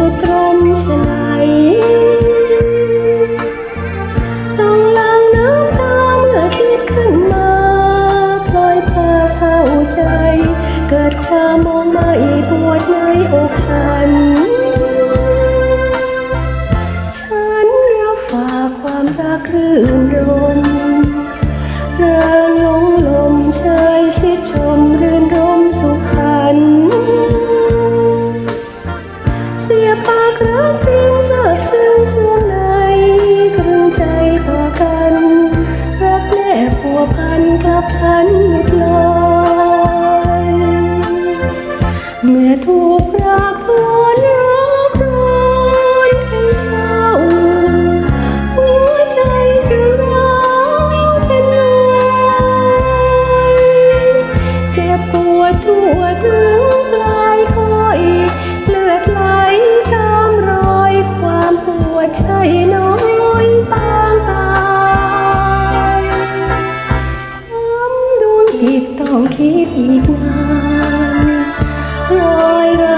ชุดร่มชายต้องล้างน้ำตาเมื่อคิดขึ้นมา ปล่อยพาเศร้าใจ เกิดความมอง กลับพัน คิดอีกนางลอยรา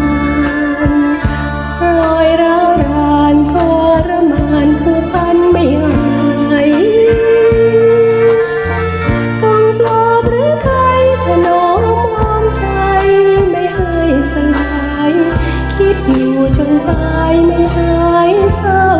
อยร้าวรานทรมานผู้พันไม่หาต้องปลอบหรือใครถนอมอ้อมใจไม่ให้สลาย คิดอยู่จนตายไม่หายเศร้า